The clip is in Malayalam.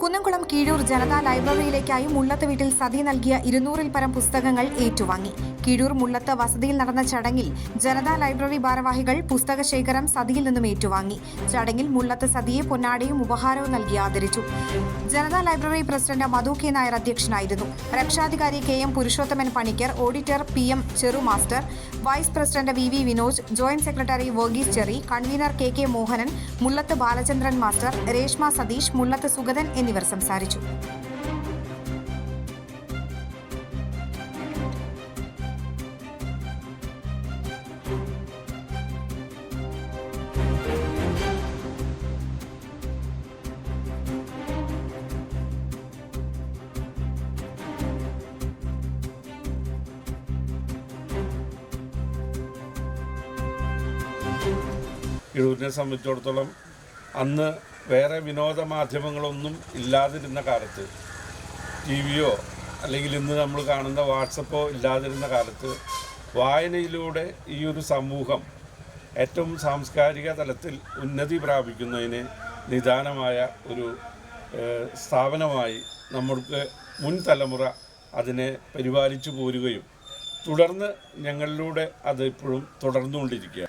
കുന്നംകുളം കീഴൂർ ജനതാ ലൈബ്രറിയിലേക്കായി മുള്ളത്ത് വീട്ടിൽ സതി നൽകിയ ഇരുന്നൂറിൽ പരം പുസ്തകങ്ങൾ ഏറ്റുവാങ്ങി. കീഴൂർ മുള്ളത്ത് വസതിയിൽ നടന്ന ചടങ്ങിൽ ജനതാ ലൈബ്രറി ഭാരവാഹികൾ പുസ്തകശേഖരം സതിയിൽ നിന്നും ഏറ്റുവാങ്ങി. ചടങ്ങിൽ മുള്ളത്ത് സതിയെ പൊന്നാടയും ഉപഹാരവും നൽകി ആദരിച്ചു. Janata library president Madhu K Nair അധ്യക്ഷനായിരുന്നു. രക്ഷാധികാരി K M Purushothaman Panicker auditor P M Cheru master vice president V V Vinoj joint secretary Varghese Cheri convener K K Mohanan Mullath Balachandran master Reshma Satheesh Mullath Sugathan എന്നിവർ സംസാരിച്ചു. എഴുപതിനെ സംബന്ധിച്ചിടത്തോളം അന്ന് വേറെ വിനോദ മാധ്യമങ്ങളൊന്നും ഇല്ലാതിരുന്ന കാലത്ത് ടി വിയോ അല്ലെങ്കിൽ ഇന്ന് നമ്മൾ കാണുന്ന വാട്സപ്പോ ഇല്ലാതിരുന്ന കാലത്ത് വായനയിലൂടെ ഈ ഒരു സമൂഹം ഏറ്റവും സാംസ്കാരിക തലത്തിൽ ഉന്നതി പ്രാപിക്കുന്നതിന് നിദാനമായ ഒരു സ്ഥാപനമായി നമ്മൾക്ക് മുൻ തലമുറ അതിനെ പരിപാലിച്ചു പോരുകയും തുടർന്ന് ഞങ്ങളിലൂടെ അത് ഇപ്പോഴും തുടർന്നുകൊണ്ടിരിക്കുകയാണ്.